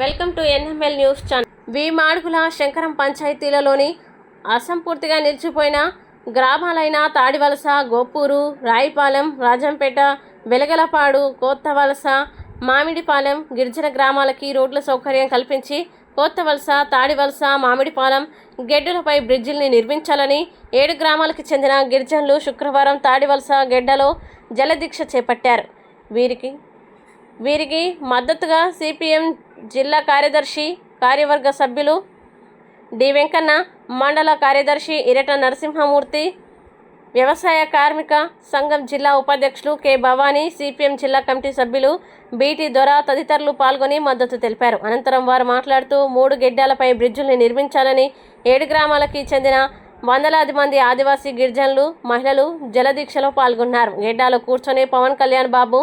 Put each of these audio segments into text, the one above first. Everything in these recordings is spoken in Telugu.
Welcome to NML news channel. V Madugula Shankaram పంచాయతీలలోని అసంపూర్తిగా నిలిచిపోయిన గ్రామాలైన తాడివలస గోపూరు రాయిపాలెం రాజంపేట వెలగలపాడు కోత్తవలస మామిడిపాలెం గిరిజన గ్రామాలకి రోడ్ల సౌకర్యం కల్పించి కోత్తవలస తాడివలస మామిడిపాలెం గెడ్డలపై బ్రిడ్జిల్ని నిర్మించాలని ఏడు గ్రామాలకు చెందిన గిరిజనులు శుక్రవారం తాడివలస గెడ్డలో జలదీక్ష చేపట్టారు. వీరికి వీరికి మద్దతుగా సిపిఎం జిల్లా కార్యదర్శి కార్యవర్గ సభ్యులు డి. వెంకన్న మండల కార్యదర్శి ఇరట నరసింహమూర్తి వ్యవసాయ కార్మిక సంఘం జిల్లా ఉపాధ్యక్షులు కె. భవానీ సిపిఎం జిల్లా కమిటీ సభ్యులు బీటీ దొర తదితరులు పాల్గొని మద్దతు తెలిపారు. అనంతరం వారు మాట్లాడుతూ మూడు గెడ్డాలపై బ్రిడ్జుల్ని నిర్మించాలని ఏడు గ్రామాలకి చెందిన వందలాది మంది ఆదివాసీ గిరిజనులు మహిళలు జలదీక్షలో పాల్గొన్నారు. గెడ్డాలో కూర్చొని పవన్ కళ్యాణ్ బాబు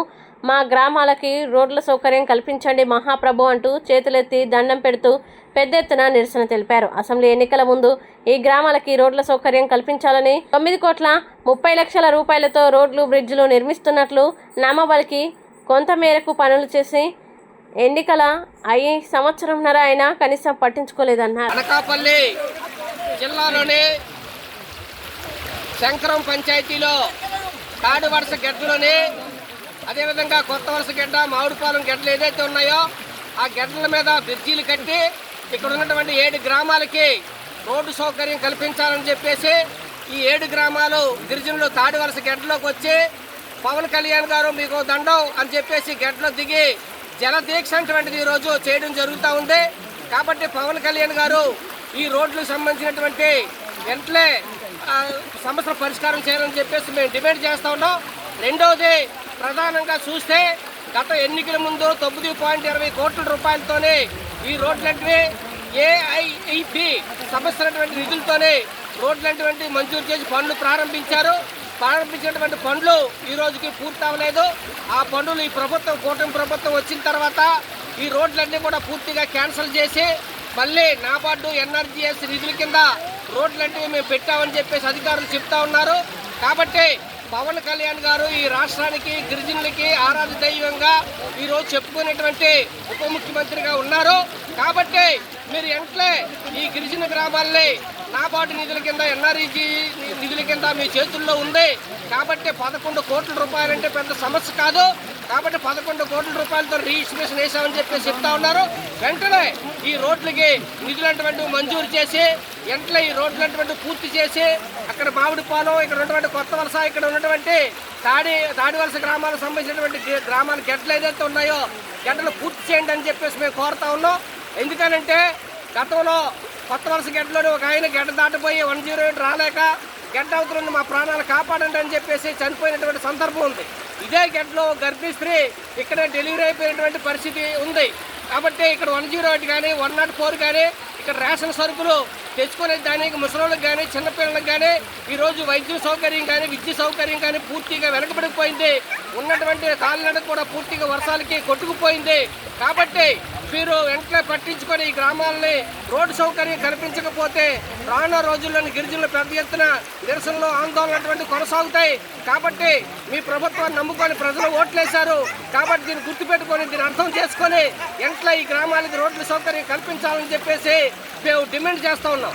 మా గ్రామాలకి రోడ్ల సౌకర్యం కల్పించండి మహాప్రభు అంటూ చేతులెత్తి దండం పెడుతూ పెద్ద ఎత్తున నిరసన తెలిపారు. అసెంబ్లీ ఎన్నికల ముందు ఈ గ్రామాలకి రోడ్ల సౌకర్యం కల్పించాలని తొమ్మిది కోట్ల ముప్పై లక్షల రూపాయలతో రోడ్లు బ్రిడ్జ్లు నిర్మిస్తున్నట్లు నామబలికి కొంత మేరకు పనులు చేసి ఎన్నికల అయ్యి సంవత్సరంన్నర అయినా కనీసం పట్టించుకోలేదన్నారు. అనకాపల్లి జిల్లాలోని శంకరం పంచాయతీలో తాడు వరుస గెడ్డలోని అదేవిధంగా కొత్త వలస గెడ్డ మామిడిపాలెం గెడ్డలు ఏదైతే ఉన్నాయో ఆ గెడ్డల మీద బ్రిడ్జీలు కట్టి ఇక్కడ ఉన్నటువంటి ఏడు గ్రామాలకి రోడ్డు సౌకర్యం కల్పించాలని చెప్పేసి ఈ ఏడు గ్రామాలు గిరిజనులు తాడి వరుస గెడ్డలోకి వచ్చి పవన్ కళ్యాణ్ గారు మీకు దండం అని చెప్పేసి గెడ్డలో దిగి జల దీక్ష అటువంటిది ఈరోజు చేయడం జరుగుతూ ఉంది. కాబట్టి పవన్ కళ్యాణ్ గారు ఈ రోడ్లకు సంబంధించినటువంటి వెంటనే ఆ, సమస్యల పరిష్కారం చేయాలని చెప్పేసి మేము డిమాండ్ చేస్తూ ఉన్నాం. రెండవది ప్రధానంగా చూస్తే గత ఎన్నికల ముందు తొమ్మిది పాయింట్ ఇరవై కోట్ల రూపాయలతోనే ఈ రోడ్లంటివి ఏఐఈపి సమస్యలటువంటి నిధులతోనే రోడ్లంటివంటి మంజూరు చేసి పనులు ప్రారంభించారు. ప్రారంభించినటువంటి పనులు ఈ రోజుకి పూర్తి అవ్వలేదు ఆ పనులు ఈ ప్రభుత్వం కూటమి ప్రభుత్వం వచ్చిన తర్వాత ఈ రోడ్లన్నీ కూడా పూర్తిగా క్యాన్సిల్ చేసి మళ్ళీ నాబార్డు ఎన్ఆర్జీఎస్ నిధుల కింద రోడ్లన్నీ మేము పెట్టామని చెప్పేసి అధికారులు చెప్తా ఉన్నారు. కాబట్టి పవన్ కళ్యాణ్ గారు ఈ రాష్ట్రానికి గిరిజనులకి ఆరాధ దైవంగా ఈరోజు చెప్పుకునేటువంటి ఉప ముఖ్యమంత్రిగా ఉన్నారు. కాబట్టి మీరు ఎంట్లే ఈ గిరిజన గ్రామాల్ని నాబార్డు నిధుల కింద ఎన్ఆర్ఈజీ నిధుల కింద మీ చేతుల్లో ఉంది. కాబట్టి పదకొండు కోట్ల రూపాయలంటే పెద్ద సమస్య కాదు. కాబట్టి పదకొండు కోట్ల రూపాయలతో రిజిస్ట్రేషన్ వేసామని చెప్పి చెప్తా ఉన్నారు. వెంటనే ఈ రోడ్లకి నిధులంటువంటివి మంజూరు చేసి వెంటనే ఈ రోడ్లంటువంటి పూర్తి చేసి అక్కడ మామిడిపాలెం ఇక్కడ ఉన్నటువంటి కొత్త వలస ఇక్కడ ఉన్నటువంటి తాడి తాడి వలస గ్రామాలకు సంబంధించినటువంటి గ్రామాల గడ్డలు ఏదైతే ఉన్నాయో గడ్డలు పూర్తి చేయండి అని చెప్పేసి మేము కోరుతా ఉన్నాం. ఎందుకనంటే గతంలో కొత్త వలస గడ్డలోని ఒక ఆయన గెడ్డ దాటిపోయి వన్ జీరో ఎయిట్ రాలేక గెడ్డ అవతల మా ప్రాణాలు కాపాడండి అని చెప్పేసి చనిపోయినటువంటి సందర్భం ఉంది. ఇదే గడ్డలో గర్భిణీ స్త్రీ ఇక్కడ డెలివరీ అయిపోయినటువంటి పరిస్థితి ఉంది. కాబట్టి ఇక్కడ వన్ జీరో ఎయిట్ కానీ వన్ నాట్ ఫోర్ కానీ ఇక్కడ రేషన్ సరుకులు తెచ్చుకునే దానికి ముసలోళ్ళకి కానీ చిన్నపిల్లలకు కానీ ఈరోజు వైద్య సౌకర్యం కానీ విద్య సౌకర్యం కానీ పూర్తిగా వెనకబడిపోయింది. ఉన్నటువంటి కాలినడక కూడా పూర్తిగా వర్షాలకి కొట్టుకుపోయింది. కాబట్టి మీరు వెంటనే పట్టించుకొని ఈ గ్రామాలని రోడ్డు సౌకర్యం కల్పించకపోతే రానున్న రోజుల్లోని గిరిజనులు పెద్ద ఎత్తున నిరసనలు ఆందోళన అటువంటి కొనసాగుతాయి. కాబట్టి మీ ప్రభుత్వాన్ని నమ్ముకొని ప్రజలు ఓట్లేశారు. కాబట్టి దీన్ని గుర్తుపెట్టుకొని దీన్ని అర్థం చేసుకొని వెంటనే ఈ గ్రామాలకి రోడ్ల సౌకర్యం కల్పించాలని చెప్పేసి మేము డిమాండ్ చేస్తూ ఉన్నాం.